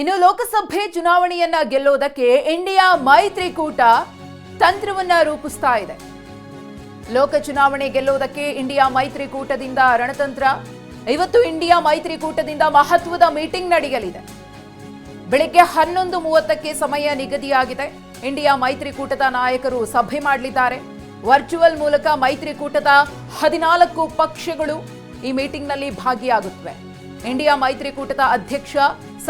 ಇನ್ನು ಲೋಕಸಭೆ ಚುನಾವಣೆಯನ್ನ ಗೆಲ್ಲೋದಕ್ಕೆ ಇಂಡಿಯಾ ಮೈತ್ರಿಕೂಟ ತಂತ್ರವನ್ನ ರೂಪಿಸ್ತಾ ಇದೆ. ಲೋಕ ಚುನಾವಣೆ ಗೆಲ್ಲೋದಕ್ಕೆ ಇಂಡಿಯಾ ಮೈತ್ರಿಕೂಟದಿಂದ ರಣತಂತ್ರ. ಇವತ್ತು ಇಂಡಿಯಾ ಮೈತ್ರಿಕೂಟದಿಂದ ಮಹತ್ವದ ಮೀಟಿಂಗ್ ನಡೆಯಲಿದೆ. ಬೆಳಿಗ್ಗೆ ಹನ್ನೊಂದು ಮೂವತ್ತಕ್ಕೆ ಸಮಯ ನಿಗದಿಯಾಗಿದೆ. ಇಂಡಿಯಾ ಮೈತ್ರಿಕೂಟದ ನಾಯಕರು ಸಭೆ ಮಾಡಲಿದ್ದಾರೆ. ವರ್ಚುವಲ್ ಮೂಲಕ ಮೈತ್ರಿಕೂಟದ ಹದಿನಾಲ್ಕು ಪಕ್ಷಗಳು ಈ ಮೀಟಿಂಗ್ನಲ್ಲಿ ಭಾಗಿಯಾಗುತ್ತವೆ. ಇಂಡಿಯಾ ಮೈತ್ರಿಕೂಟದ ಅಧ್ಯಕ್ಷ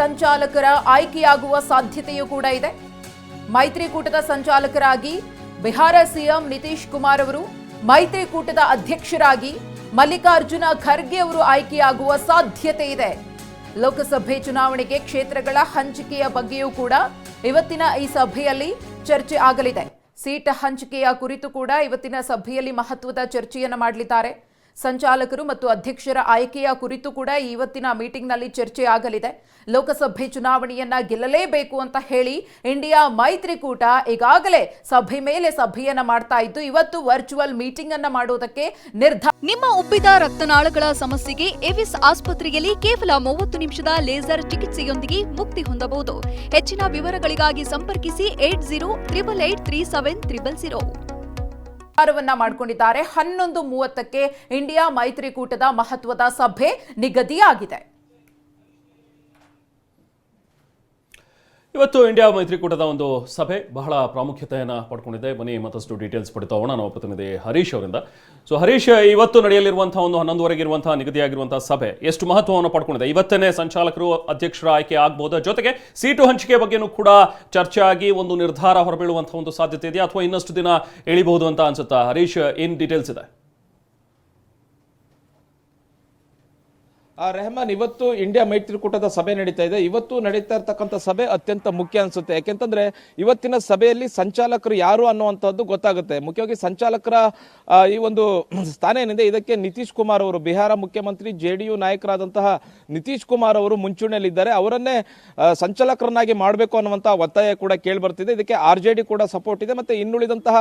ಸಂಚಾಲಕರ ಆಯ್ಕೆಯಾಗುವ ಸಾಧ್ಯತೆಯೂ ಕೂಡ ಇದೆ. ಮೈತ್ರಿಕೂಟದ ಸಂಚಾಲಕರಾಗಿ ಬಿಹಾರ ಸಿಎಂ ನಿತೀಶ್ ಕುಮಾರ್ ಅವರು, ಮೈತ್ರಿಕೂಟದ ಅಧ್ಯಕ್ಷರಾಗಿ ಮಲ್ಲಿಕಾರ್ಜುನ ಖರ್ಗೆ ಅವರು ಆಯ್ಕೆಯಾಗುವ ಸಾಧ್ಯತೆ ಇದೆ. ಲೋಕಸಭೆ ಚುನಾವಣೆಗೆ ಕ್ಷೇತ್ರಗಳ ಹಂಚಿಕೆಯ ಬಗ್ಗೆಯೂ ಕೂಡ ಇವತ್ತಿನ ಈ ಸಭೆಯಲ್ಲಿ ಚರ್ಚೆ ಆಗಲಿದೆ. ಸೀಟ್ ಹಂಚಿಕೆಯ ಕುರಿತು ಕೂಡ ಇವತ್ತಿನ ಸಭೆಯಲ್ಲಿ ಮಹತ್ವದ ಚರ್ಚೆಯನ್ನು ಮಾಡಲಿದ್ದಾರೆ. ಸಂಚಾಲಕರು ಮತ್ತು ಅಧ್ಯಕ್ಷರ ಆಯ್ಕೆಯ ಕುರಿತು ಕೂಡ ಇವತ್ತಿನ ಮೀಟಿಂಗ್ನಲ್ಲಿ ಚರ್ಚೆ ಆಗಲಿದೆ ಲೋಕಸಭೆ ಚುನಾವಣೆಯನ್ನ ಗೆಲ್ಲಲೇಬೇಕು ಅಂತ ಹೇಳಿ ಇಂಡಿಯಾ ಮೈತ್ರಿಕೂಟ ಈಗಾಗಲೇ ಸಭೆ ಮೇಲೆ ಸಭೆಯನ್ನ ಮಾಡ್ತಾ ಇದ್ದು, ಇವತ್ತು ವರ್ಚುವಲ್ ಮೀಟಿಂಗ್ ಅನ್ನ ಮಾಡುವುದಕ್ಕೆ ನಿರ್ಧಾರ ನಿಮ್ಮ ಉಬ್ಬಿದ ರಕ್ತನಾಳಗಳ ಸಮಸ್ಯೆಗೆ ಎವಿಸ್ ಆಸ್ಪತ್ರೆಯಲ್ಲಿ ಕೇವಲ ಮೂವತ್ತು ನಿಮಿಷದ ಲೇಸರ್ ಚಿಕಿತ್ಸೆಯೊಂದಿಗೆ ಮುಕ್ತಿ ಹೊಂದಬಹುದು. ಹೆಚ್ಚಿನ ವಿವರಗಳಿಗಾಗಿ ಸಂಪರ್ಕಿಸಿ eight zero triple eight three seven triple zero. ನಿರ್ಧಾರವನ್ನ ಮಾಡಿಕೊಂಡಿದ್ದಾರೆ. ಹನ್ನೊಂದು ಮೂವತ್ತಕ್ಕೆ ಇಂಡಿಯಾ ಮೈತ್ರಿಕೂಟದ ಮಹತ್ವದ ಸಭೆ ನಿಗದಿಯಾಗಿದೆ. ಇವತ್ತು ಇಂಡಿಯಾ ಮೈತ್ರಿಕೂಟದ ಒಂದು ಸಭೆ ಬಹಳ ಪ್ರಾಮುಖ್ಯತೆಯನ್ನು ಪಡ್ಕೊಂಡಿದೆ. ಬನ್ನಿ, ಮತ್ತಷ್ಟು ಡೀಟೇಲ್ಸ್ ಪಡಿತಾ ಹೋಗೋಣ ನಾವು ಪ್ರತಿನಿಧಿ ಹರೀಶ್ ಅವರಿಂದ. ಸೊ ಹರೀಶ್, ಇವತ್ತು ನಡೆಯಲಿರುವಂತಹ ಒಂದು ಹನ್ನೊಂದುವರೆಗೆ ಇರುವಂತಹ ನಿಗದಿಯಾಗಿರುವಂತಹ ಸಭೆ ಎಷ್ಟು ಮಹತ್ವವನ್ನು ಪಡ್ಕೊಂಡಿದೆ? ಇವತ್ತನೇ ಸಂಚಾಲಕರು, ಅಧ್ಯಕ್ಷರ ಆಯ್ಕೆ ಆಗ್ಬೋದು? ಜೊತೆಗೆ ಸೀಟು ಹಂಚಿಕೆ ಬಗ್ಗೆನೂ ಕೂಡ ಚರ್ಚೆ ಆಗಿ ಒಂದು ನಿರ್ಧಾರ ಹೊರಬೀಳುವಂತಹ ಒಂದು ಸಾಧ್ಯತೆ ಇದೆಯಾ? ಅಥವಾ ಇನ್ನಷ್ಟು ದಿನ ಎಳಿಬಹುದು ಅಂತ ಅನ್ಸುತ್ತಾ? ಹರೀಶ್, ಏನ್ ಡೀಟೇಲ್ಸ್ ಇದೆ? ರೆಹಮಾನ್ ಇವತ್ತು ಇಂಡಿಯಾ ಮೈತ್ರಿಕೂಟದ ಸಭೆ ನಡೀತಾ ಇದೆ. ಇವತ್ತು ನಡೀತಾ ಇರ್ತಕ್ಕಂಥ ಸಭೆ ಅತ್ಯಂತ ಮುಖ್ಯ ಅನ್ಸುತ್ತೆ. ಯಾಕೆಂತಂದ್ರೆ ಇವತ್ತಿನ ಸಭೆಯಲ್ಲಿ ಸಂಚಾಲಕರು ಯಾರು ಅನ್ನುವಂಥದ್ದು ಗೊತ್ತಾಗುತ್ತೆ. ಮುಖ್ಯವಾಗಿ ಸಂಚಾಲಕರ ಈ ಒಂದು ಸ್ಥಾನ ಏನಿದೆ, ಇದಕ್ಕೆ ನಿತೀಶ್ ಕುಮಾರ್ ಅವರು, ಬಿಹಾರ ಮುಖ್ಯಮಂತ್ರಿ, ಜೆ ಡಿ ಯು ನಾಯಕರಾದಂತಹ ನಿತೀಶ್ ಕುಮಾರ್ ಅವರು ಮುಂಚೂಣಿಯಲ್ಲಿದ್ದಾರೆ. ಅವರನ್ನೇ ಸಂಚಾಲಕರನ್ನಾಗಿ ಮಾಡಬೇಕು ಅನ್ನುವಂತಹ ಒತ್ತಾಯ ಕೂಡ ಕೇಳಿ ಬರ್ತಿದೆ ಇದಕ್ಕೆ ಆರ್ ಜೆ ಡಿ ಕೂಡ ಸಪೋರ್ಟ್ ಇದೆ ಮತ್ತೆ ಇನ್ನುಳಿದಂತಹ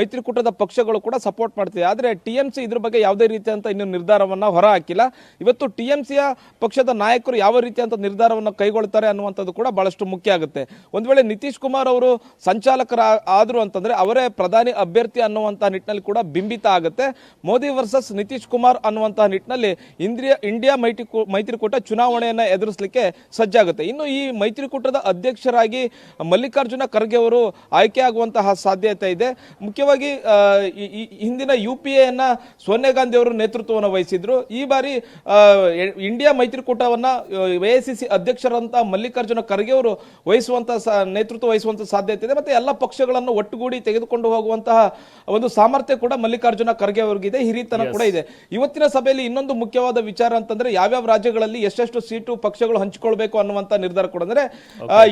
ಮೈತ್ರಿಕೂಟದ ಪಕ್ಷಗಳು ಕೂಡ ಸಪೋರ್ಟ್ ಮಾಡ್ತಿದೆ. ಆದ್ರೆ ಟಿ ಎಂ ಸಿ ಇದ್ರ ಬಗ್ಗೆ ಯಾವುದೇ ರೀತಿಯಂತ ಇನ್ನು ನಿರ್ಧಾರವನ್ನ ಹೊರ ಹಾಕಿಲ್ಲ ಇವತ್ತು ಟಿ ಎಂ ಸಿಯ ಪಕ್ಷದ ನಾಯಕರು ಯಾವ ರೀತಿಯಂಥ ನಿರ್ಧಾರವನ್ನು ಕೈಗೊಳ್ತಾರೆ ಅನ್ನುವಂಥದ್ದು ಕೂಡ ಬಹಳಷ್ಟು ಮುಖ್ಯ ಆಗುತ್ತೆ. ಒಂದ್ ವೇಳೆ ನಿತೀಶ್ ಕುಮಾರ್ ಅವರು ಸಂಚಾಲಕರ ಆದ್ರು ಅಂತಂದ್ರೆ ಅವರೇ ಪ್ರಧಾನಿ ಅಭ್ಯರ್ಥಿ ಅನ್ನುವಂತಹ ನಿಟ್ಟಿನಲ್ಲಿ ಕೂಡ ಬಿಂಬಿತ ಆಗುತ್ತೆ. ಮೋದಿ ವರ್ಸಸ್ ನಿತೀಶ್ ಕುಮಾರ್ ಅನ್ನುವಂತಹ ನಿಟ್ಟಿನಲ್ಲಿ ಇಂದ್ರಿಯ, ಇಂಡಿಯಾ ಮೈತ್ರಿ ಮೈತ್ರಿಕೂಟ ಚುನಾವಣೆಯನ್ನ ಎದುರಿಸಲಿಕ್ಕೆ ಸಜ್ಜಾಗುತ್ತೆ. ಇನ್ನು ಈ ಮೈತ್ರಿಕೂಟದ ಅಧ್ಯಕ್ಷರಾಗಿ ಮಲ್ಲಿಕಾರ್ಜುನ ಖರ್ಗೆ ಅವರು ಆಯ್ಕೆ ಆಗುವಂತಹ ಸಾಧ್ಯತೆ ಇದೆ. ಮುಖ್ಯವಾಗಿ ಹಿಂದಿನ ಯು ಪಿ ಎನ್ನ ಸೋನಿಯಾ ಗಾಂಧಿ ಅವರು ನೇತೃತ್ವವನ್ನು ವಹಿಸಿದ್ರು. ಈ ಬಾರಿ ಇಂಡಿಯಾ ಮೈತ್ರಿಕೂಟವನ್ನ ಎ ಸಿ ಸಿ ಅಧ್ಯಕ್ಷರಂತ ಮಲ್ಲಿಕಾರ್ಜುನ ಖರ್ಗೆ ಅವರು ವಹಿಸುವಂತ ನೇತೃತ್ವ ವಹಿಸುವಂತ ಸಾಧ್ಯತೆ ಇದೆ. ಮತ್ತೆ ಎಲ್ಲ ಪಕ್ಷಗಳನ್ನು ಒಟ್ಟುಗೂಡಿ ತೆಗೆದುಕೊಂಡು ಹೋಗುವಂತಹ ಒಂದು ಸಾಮರ್ಥ್ಯ ಕೂಡ ಮಲ್ಲಿಕಾರ್ಜುನ ಖರ್ಗೆ ಅವರಿಗಿದೆ. ಹಿರಿತನ ಕೂಡ ಇದೆ. ಇವತ್ತಿನ ಸಭೆಯಲ್ಲಿ ಇನ್ನೊಂದು ಮುಖ್ಯವಾದ ವಿಚಾರ ಅಂತಂದ್ರೆ ಯಾವ್ಯಾವ ರಾಜ್ಯಗಳಲ್ಲಿ ಎಷ್ಟೆಷ್ಟು ಸೀಟು ಪಕ್ಷಗಳು ಹಂಚಿಕೊಳ್ಬೇಕು ಅನ್ನುವಂತ ನಿರ್ಧಾರ ಕೂಡ. ಅಂದ್ರೆ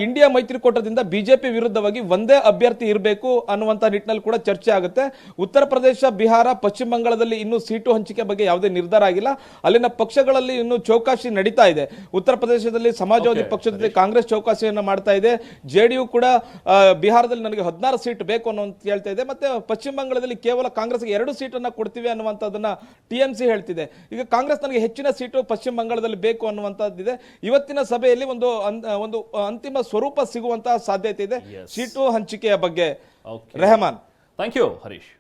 ಇಂಡಿಯಾ ಮೈತ್ರಿಕೂಟದಿಂದ ಬಿಜೆಪಿ ವಿರುದ್ಧವಾಗಿ ಒಂದೇ ಅಭ್ಯರ್ಥಿ ಇರಬೇಕು ಅನ್ನುವಂತ ನಿಟ್ಟಿನಲ್ಲಿ ಕೂಡ ಚರ್ಚೆ ಆಗುತ್ತೆ. ಉತ್ತರ ಪ್ರದೇಶ ಬಿಹಾರ ಪಶ್ಚಿಮ ಬಂಗಾಳದಲ್ಲಿ ಇನ್ನೂ ಸೀಟು ಹಂಚಿಕೆ ಬಗ್ಗೆ ಯಾವುದೇ ನಿರ್ಧಾರ ಆಗಿಲ್ಲ. ಅಲ್ಲಿನ ಪಕ್ಷಗಳಲ್ಲಿ ಇನ್ನು ಚೌಕಾಸಿ ನಡೀತಾ ಇದೆ. ಉತ್ತರ ಪ್ರದೇಶದಲ್ಲಿ ಸಮಾಜವಾದಿ ಪಕ್ಷದಲ್ಲಿ ಪಕ್ಷದ ಕಾಂಗ್ರೆಸ್ ಚೌಕಾಸಿಯನ್ನ ಮಾಡ್ತಾ ಇದೆ. ಜೆಡಿಯು ಕೂಡ ಬಿಹಾರದಲ್ಲಿ ನನಗೆ ಹದಿನಾರು ಸೀಟ್ ಬೇಕು ಅನ್ನುವಂತ ಹೇಳ್ತಾ ಇದೆ. ಮತ್ತೆ ಪಶ್ಚಿಮ ಬಂಗಾಳದಲ್ಲಿ ಕೇವಲ ಕಾಂಗ್ರೆಸ್ಗೆ ಎರಡು ಸೀಟನ್ನ ಕೊಡ್ತೀವಿ ಅನ್ನುವಂಥದ್ದನ್ನ ಟಿ ಎಂ ಸಿ ಹೇಳ್ತಿದೆ. ಈಗ ಕಾಂಗ್ರೆಸ್ ನನಗೆ ಹೆಚ್ಚಿನ ಸೀಟು ಪಶ್ಚಿಮ ಬಂಗಾಳದಲ್ಲಿ ಬೇಕು ಅನ್ನುವಂಥದ್ದಿದೆ. ಇವತ್ತಿನ ಸಭೆಯಲ್ಲಿ ಒಂದು ಒಂದು ಅಂತಿಮ ಸ್ವರೂಪ ಸಿಗುವಂತಹ ಸಾಧ್ಯತೆ ಇದೆ. ಸೀಟು ಹಂಚಿಕೆಯ ಬಗ್ಗೆ. ರೆಹಮಾನ್. Thank you Harish